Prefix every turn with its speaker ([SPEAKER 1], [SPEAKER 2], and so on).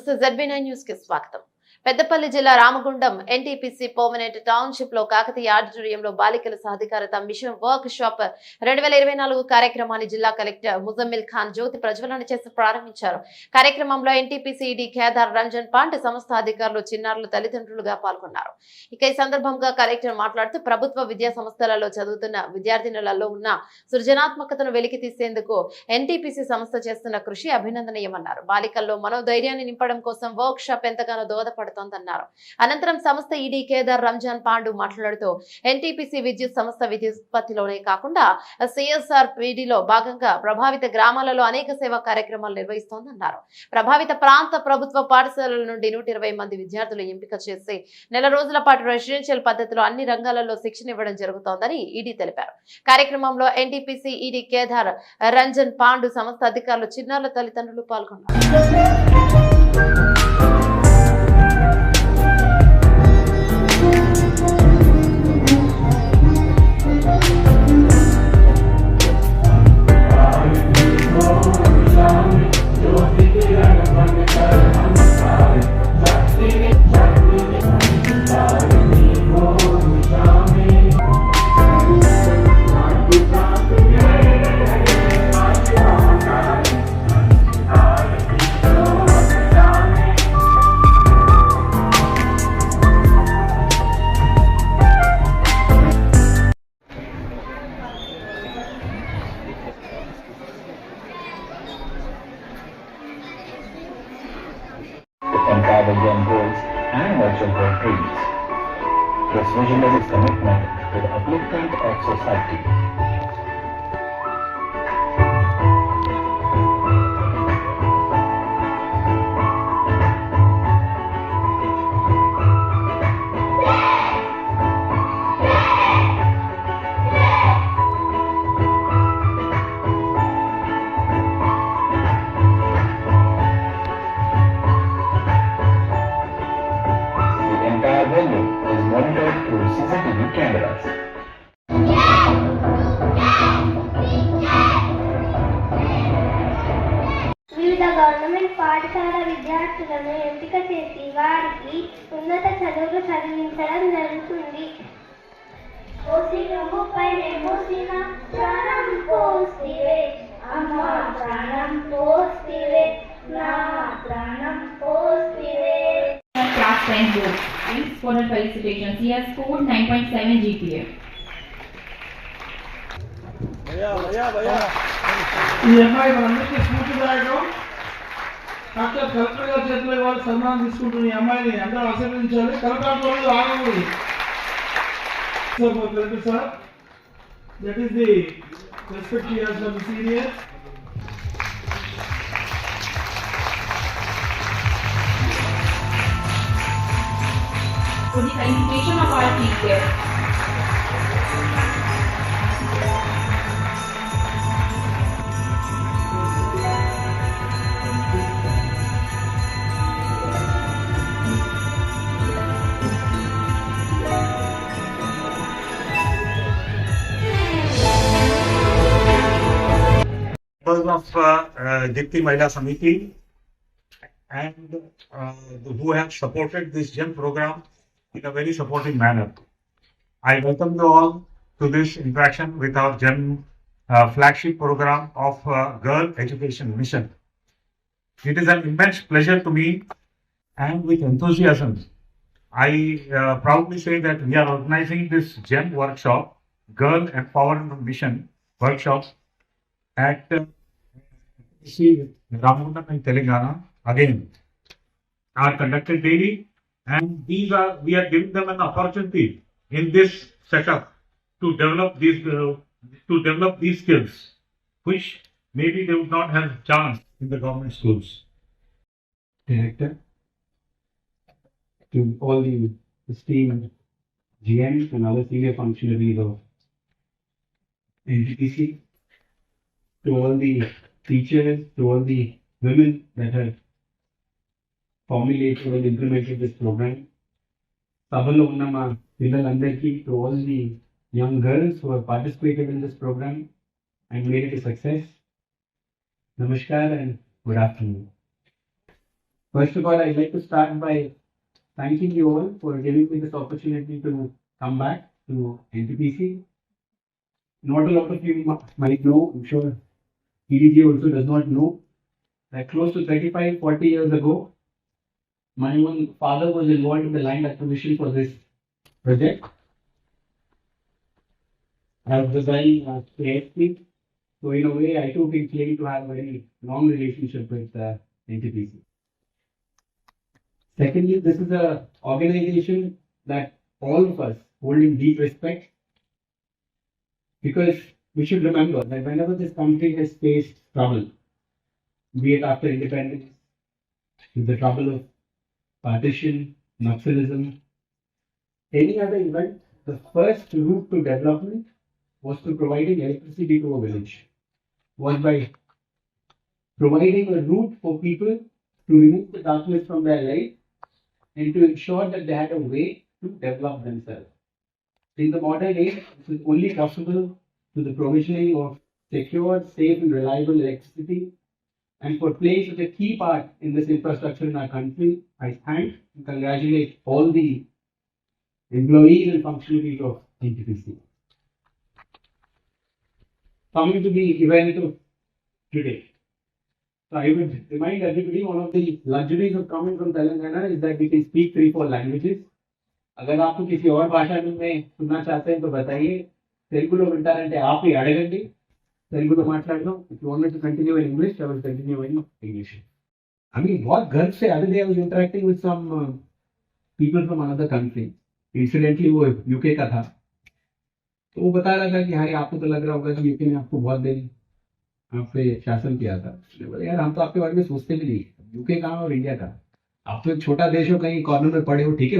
[SPEAKER 1] నమస్తే ZB nine న్యూస్కి స్వాగతం పెద్దపల్లి జిల్లా రామగుండం ఎన్టీపీసీ పర్మనెంట్ టౌన్షిప్లో కాకతీయ ఆడిటోరియంలో బాలికల సాధికారత మిషన్ వర్క్ షాప్ రెండు వేల ఇరవై నాలుగు కార్యక్రమాన్ని జిల్లా కలెక్టర్ ముజమ్మిల్ ఖాన్ జ్యోతి ప్రజ్వలన చేసి ప్రారంభించారు. కార్యక్రమంలో ఎన్టీపీసీ కేదార్ రంజన్ పాండ్ సంస్థ అధికారులు చిన్నారులు తల్లిదండ్రులుగా పాల్గొన్నారు. ఇక ఈ సందర్భంగా కలెక్టర్ మాట్లాడుతూ ప్రభుత్వ విద్యా సంస్థలలో చదువుతున్న విద్యార్థినులలో ఉన్న సృజనాత్మకతను వెలికి తీసేందుకు ఎన్టీపీసీ సంస్థ చేస్తున్న కృషి అభినందనీయమన్నారు. బాలికల్లో మనోధైర్యాన్ని నింపడం కోసం వర్క్ షాప్ ఎంతగానో దోహదపడుతోందన్నారు అనంతరం సంస్థ ఈడీ కేదార్ రంజాన్ పాండు మాట్లాడుతూ ఎన్టీపీసీ విద్యుత్ సంస్థ విద్యుత్పత్తిలోనే కాకుండా సిఎస్ఆర్ పీడీలో భాగంగా ప్రభావిత గ్రామాలలో అనేక సేవా కార్యక్రమాలు నిర్వహిస్తోందన్నారు. ప్రభావిత ప్రాంత ప్రభుత్వ పాఠశాలల నుండి నూట ఇరవై మంది విద్యార్థులు ఎంపిక చేసి నెల రోజుల పాటు రెసిడెన్షియల్ పద్ధతిలో అన్ని రంగాలలో శిక్షణ ఇవ్వడం జరుగుతోందని ఈడీ తెలిపారు. కార్యక్రమంలో ఎన్టీపీసీ ఈడీ కేదార్ రంజన్ పాండు సంస్థ అధికారులు చిన్నారుల తల్లిదండ్రులు పాల్గొన్నారు.
[SPEAKER 2] Young girls and their dreams. This vision is its commitment to the upliftment of society. The is monitored through CCTV cameras.
[SPEAKER 3] వివిధ గవర్నమెంట్ పాఠశాల విద్యార్థులను ఎంపిక చేసి వారికి ఉన్నత చదువులు చదివించడం జరుగుతుంది. పోసిన ముప్పై పోసిన ప్రాణం పోసివే. అమ్మ ప్రాణం పోసివే నా ప్రాణం పోసివే.
[SPEAKER 4] class 10 board. Please, cordial felicitations. He has scored 9.7 GPA.
[SPEAKER 5] ఈ అమ్మాయి మనందరికీ స్ఫూర్తిదాయకం డాక్టర్ కలెక్టర్ గారి చేతిలో ఇవాళ సన్మానం తీసుకుంటున్న ఈ అమ్మాయిని అందరూ ఆశీర్వదించాలి కలెక్టర్ వాళ్ళు ఆగకూడదు collector sir that is the respect years for the senior
[SPEAKER 4] For the felicitation of our teacher.
[SPEAKER 6] of uh, uh, Dipti Mahila Samiti and uh, who have supported this GEM program in a very supportive manner. I welcome you all to this interaction with our GEM uh, flagship program of uh, Girl Education Mission. It is an immense pleasure to me and with enthusiasm. I uh, proudly say that we are organizing this GEM workshop, Girl Empowerment Mission workshop at uh, see Ramagundam in Telangana again are conducted daily and these are we are giving them an opportunity in this setup to develop these uh, to develop these skills which maybe they would not have chance in the government schools.
[SPEAKER 7] director, to all the esteemed GMs and other senior functionaries of NTPC, to all the teachers, to all the women that have formulated and implemented this program. Sabalo Unnama Pillalandarki to all the young girls who have participated in this program and made it a success. Namaskar and good afternoon. First of all, I'd like to start by thanking you all for giving me this opportunity to come back to NTPC. Not a lot of you might know, I'm sure EDG also does not know, that close to 35, 40 years ago, my own father was involved in the land acquisition for this project. I was the uh, ASP, so in a way, I too can claim to have a very long relationship with uh, NTPC. Secondly, this is an organization that all of us hold in deep respect because we should remember that whenever this country has faced trouble, be it after independence, the trouble of partition, Naxalism, any other event, the first route to development was to providing electricity to a village, was by providing a route for people to remove the darkness from their life and to ensure that they had a way to develop themselves. In the modern age, this is only possible through the provisioning of secure, safe, and reliable electricity. and for playing such a key part in this infrastructure in our country. I thank and congratulate all the employees and functionaries of NTPC. Coming to the event of today. So I would remind everybody one of the luxuries of coming from Telangana is that we can speak three four languages. अगर आपको किसी और भाषा में सुनना चाहते हैं तो बताइए तेलुगु लोग तेलुगुलो विंटारंटे आप ही अड़गंडी తెలుగులో మాట్లాడదాం if you want to continue in English I will continue in English I mean बहुत गर्व से other day I was interacting with some people from another country incidentally वो यूके का था तो वो बता रहा था कि हाँ आपको तो लग रहा होगा कि यूके ने आपको बहुत देर आप पे शासन किया था उसने बोला यार हम तो आपके बारे में सोचते भी नहीं यूके कहाँ और इंडिया कहाँ आप तो एक छोटा देश हो कहीं कॉर्नर में पड़े हो ठीक है